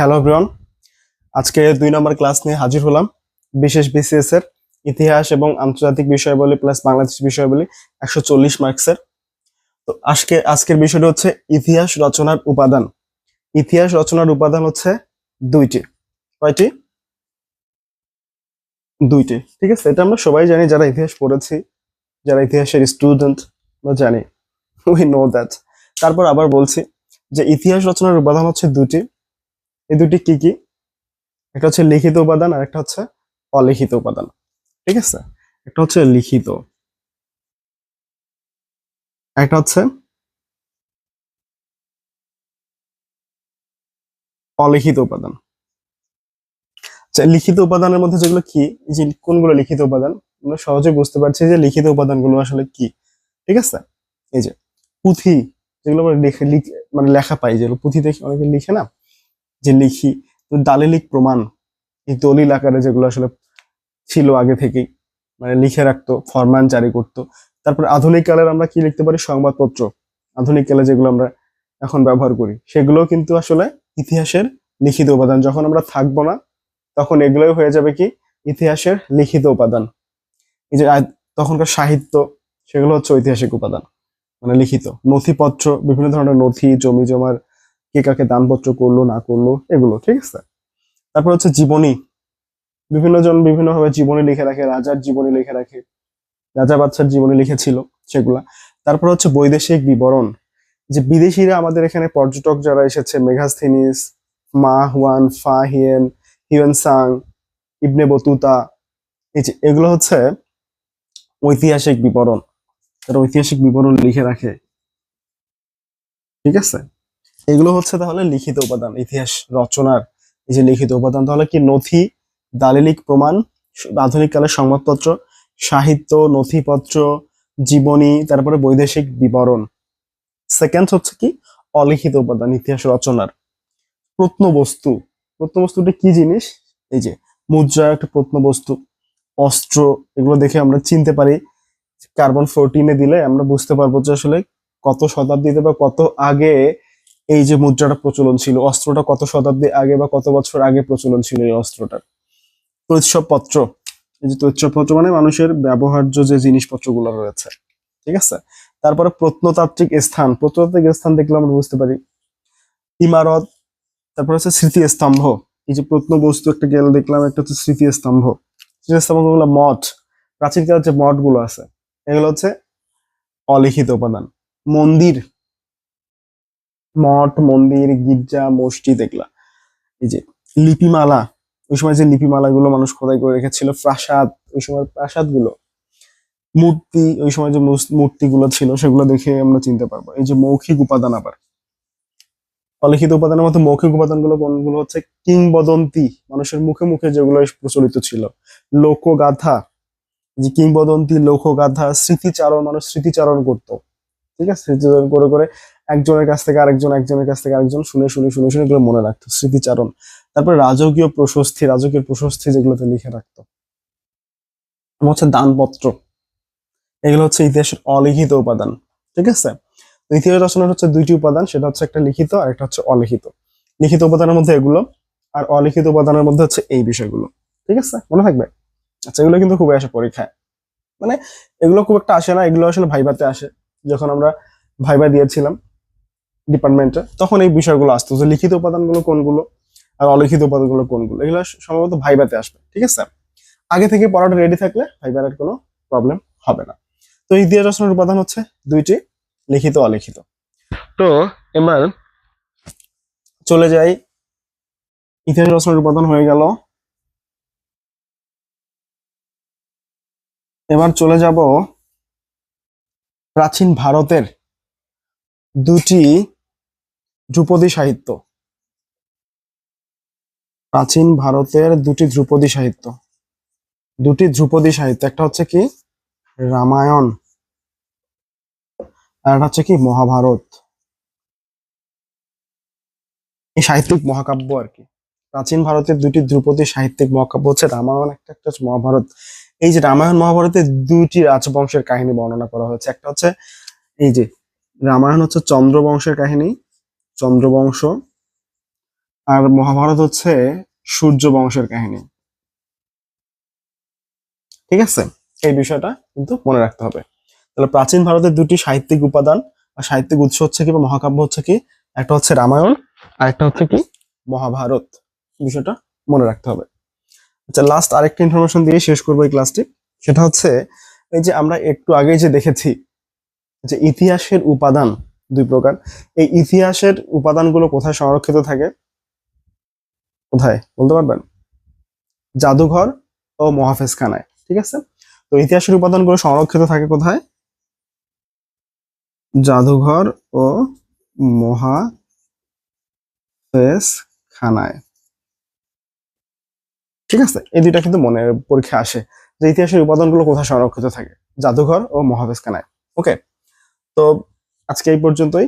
Hello Brian আজকে দুই নম্বর class নিয়ে হাজির হলাম। বিশেষ বিসিএস এর ইতিহাস এবং আন্তর্জাতিক বিষয়াবলী প্লাস বাংলাদেশ বিষয়াবলী একশো চল্লিশ মার্কসের তো আজকে, আজকের বিষয়টা হচ্ছে ইতিহাস রচনার উপাদান। ইতিহাস রচনার উপাদান হচ্ছে দুইটি। কয়টি? দুইটি। ঠিক আছে, এটা আমরা সবাই জানি, যারা ইতিহাস পড়েছি, যারা ইতিহাসের স্টুডেন্ট আমরা জানি। উই নো দ্যাট তারপর আবার বলছি যে ইতিহাস রচনার উপাদান হচ্ছে দুটি এই দুটি কি কি? একটা হচ্ছে লিখিত উপাদান আর একটা হচ্ছে অলিখিত উপাদান। ঠিক আছে? একটা হচ্ছে লিখিত। একটা হচ্ছে অলিখিত উপাদান। আচ্ছা লিখিত উপাদানের মধ্যে যেগুলো কি? যে কোনগুলো লিখিত উপাদান? আমরা সহজে বুঝতে পারছি যে লিখিত উপাদানগুলো আসলে কি। ঠিক আছে? এই যে পুঁথি, যেগুলো আমরা মানে লেখা পাই, যেগুলো পুঁথি দেখে অনেকে লিখে না? যে লিখি, তো দালিলিক প্রমাণ এই দলিল আকারে যেগুলো আসলে ছিল আগে থেকেই মানে লিখে রাখতো ফরমান জারি করতো। তারপর আধুনিক কালের আমরা কি লিখতে পারি? সংবাদপত্র। আধুনিক কালে যেগুলো আমরা এখন ব্যবহার করি, সেগুলো কিন্তু আসলে ইতিহাসের লিখিত উপাদান। যখন আমরা থাকব না, তখন এগুলোই হয়ে যাবে কি? ইতিহাসের লিখিত উপাদান। এই যে তখনকার সাহিত্য, সেগুলো হচ্ছে ঐতিহাসিক উপাদান মানে লিখিত। নথিপত্র, বিভিন্ন ধরনের নথি, জমি জমার কে কাকে দানপত্র করল, না করল, এগুলো, ঠিক আছে? তারপর হচ্ছে জীবনী। বিভিন্ন জন বিভিন্ন ভাবে জীবনী লিখে রাখে, রাজার জীবনী লিখে রাখে, রাজা বাচ্চার জীবনী লিখেছিল সেগুলা। তারপর হচ্ছে বৈদেশিক বিবরণ। যে বিদেশিরা আমাদের এখানে পর্যটক যারা এসেছে, Megasthenes, Ma Huan, Fa Hien, Hiuen Tsang, Ibn Battuta, এই যে এগুলো হচ্ছে ঐতিহাসিক বিবরণ। তারা ঐতিহাসিক বিবরণ লিখে রাখে। ঠিক আছে? এগুলো হচ্ছে তাহলে লিখিত উপাদান, ইতিহাস, রচনার এই যে লিখিত উপাদান, তাহলে কি নথি, দালিলিক প্রমাণ, আধুনিক কালের সংবাদপত্র, সাহিত্য, নথিপত্র, জীবনী, তারপরে বৈদেশিক বিবরণ। সেকেন্ড হচ্ছে কি? অলিখিত উপাদান, ইতিহাস, রচনার। প্রত্নবস্তু, প্রত্নবস্তুটা কি জিনিস? এই যে মুদ্রা, একটা প্রত্নবস্তু, অস্ত্র, এগুলো দেখে আমরা চিনতে পারি। কার্বন ফোরটিনে দিলে আমরা বুঝতে পারব যে আসলে কত শতাব্দীতে বা কত আগে এই যে মুদ্রাটা প্রচলন ছিল, অস্ত্রটা কত শতাব্দী আগে বা কত বছর আগে প্রচলন ছিল এই অস্ত্রটার তৈৎসবপত্র এই যে তৈৎসবপত্র মানে মানুষের ব্যবহার্য যে জিনিসপত্রগুলো রয়েছে, ঠিক আছে? তারপরে প্রত্নতাত্ত্বিক স্থান প্রত্নতাত্ত্বিক স্থান দেখলে আমরা বুঝতে পারি। ইমারত, তারপর হচ্ছে স্মৃতিস্তম্ভ, এই যে প্রত্নবস্তু একটা গেল, দেখলাম একটা হচ্ছে স্মৃতিস্তম্ভ। স্মৃতিস্তম্ভগুলো মঠ, প্রাচীনকালের যে মঠগুলো আছে, এগুলো হচ্ছে অলিখিত উপাদান। মন্দির মঠ, মন্দির, গির্জা, মসজিদ এগুলা। এই যে লিপিমালা, ওই সময় যে লিপিমালা গুলো মানুষ খোদাই করে রেখেছিল, প্রাসাদ, ওই সময় প্রাসাদগুলো মূর্তি, ওই সময় যে মূর্তি গুলো ছিল, সেগুলো দেখে আমরা চিনতে পারব। এই যে মৌখিক উপাদান আবার। অলিখিত উপাদানের মধ্যে মৌখিক উপাদানগুলো কোনগুলো হচ্ছে? কিংবদন্তি, মানুষের মুখে মুখে যেগুলো প্রচলিত ছিল। লোকগাথা যে কিংবদন্তি, লোকগাথা, স্মৃতিচারণ, মানুষ স্মৃতিচারণ করতো। ঠিক আছে? স্মৃতিচারণ করে করে একজনের কাছ থেকে আরেকজন, একজনের কাছ থেকে আরেকজন, শুনে শুনে শুনে শুনে এগুলো মনে রাখতো। স্মৃতিচারণ। তারপরে রাজকীয় প্রশস্তি রাজকীয় প্রশস্তি যেগুলোতে লিখে রাখতো। হচ্ছে দানপত্র। এগুলো হচ্ছে ইতিহাসের অলিখিত উপাদান। ঠিক আছে? ইতিহাস রচনার হচ্ছে দুইটি উপাদান, সেটা হচ্ছে একটা লিখিত আর একটা হচ্ছে অলিখিত। লিখিত উপাদানের মধ্যে এগুলো আর অলিখিত উপাদানের মধ্যে হচ্ছে এই বিষয়গুলো। ঠিক আছে? মনে থাকবে? আচ্ছা এগুলো কিন্তু খুবই আসে পরীক্ষায়। মানে এগুলো খুব একটা আসে না, এগুলো আসলে ভাইবাতে আসে। যখন আমরা ভাইবা দিয়েছিলাম ডিপার্টমেন্টে তখন এই বিষয়গুলো আসতো যে লিখিত উপাদানগুলো কোনগুলো আর অলিখিত উপাদানগুলো কোনগুলো। এগুলো সম্ভবত ভাইবাতে আসবে, ঠিক আছে? আগে থেকে পড়াটা রেডি থাকলে ভাইবার আর কোনো প্রবলেম হবে না। তো ইতিহাস রচনার উপাদান হচ্ছে দুইটি, লিখিত, অলিখিত। তো এবার চলে যাই। ইতিহাস রচনার উপাদান হয়ে গেল। এবার চলে যাব প্রাচীন ভারতের দুটি ধ্রুপদী সাহিত্য। প্রাচীন ভারতের দুটি ধ্রুপদী সাহিত্য। দুটি ধ্রুপদী সাহিত্য, একটা হচ্ছে কি? রামায়ণ, আর একটা হচ্ছে কি? মহাভারত। এই সাহিত্যিক মহাকাব্য আর কি। প্রাচীন ভারতের দুটি ধ্রুপদী সাহিত্যিক মহাকাব্য হচ্ছে রামায়ণ, একটা একটা হচ্ছে মহাভারত। এই যে রামায়ণ মহাভারতে দুটি রাজবংশের কাহিনী বর্ণনা করা হয়েছে। একটা হচ্ছে এই যে, রামায়ণ হচ্ছে চন্দ্রবংশের কাহিনী চন্দ্রবংশ আর মহাভারত হচ্ছে সূর্য বংশের কাহিনী। ঠিক আছে? এই বিষয়টা কিন্তু মনে রাখতে হবে। তাহলে প্রাচীন ভারতের দুটি সাহিত্যিক উপাদান বা সাহিত্যিক উৎস হচ্ছে কি বা মহাকাব্য হচ্ছে কি? একটা হচ্ছে রামায়ণ, আর একটা হচ্ছে কি? মহাভারত। বিষয়টা মনে রাখতে হবে। আচ্ছা লাস্ট আরেকটা ইনফরমেশন দিয়ে শেষ করব এই ক্লাসটি সেটা হচ্ছে, এই যে আমরা একটু আগেই যে দেখেছি যে ইতিহাসের উপাদান দুই প্রকার। এই ইতিহাসের উপাদানগুলো কোথায় সংরক্ষিত থাকে? কোথায়? বলতে পারবেন? জাদুঘর ও মহাফেজখানায়, ঠিক আছে? তো ইতিহাসের উপাদানগুলো সংরক্ষিত থাকে কোথায়? জাদুঘর ও মহা মহাফেজখানায়। ঠিক আছে? এই দুইটা কিন্তু মনে পরীক্ষা আসে যে ইতিহাসের উপাদানগুলো কোথায় সংরক্ষিত থাকে? জাদুঘর ও মহাফেজখানায়। ওকে, তো আজকে এই পর্যন্তই।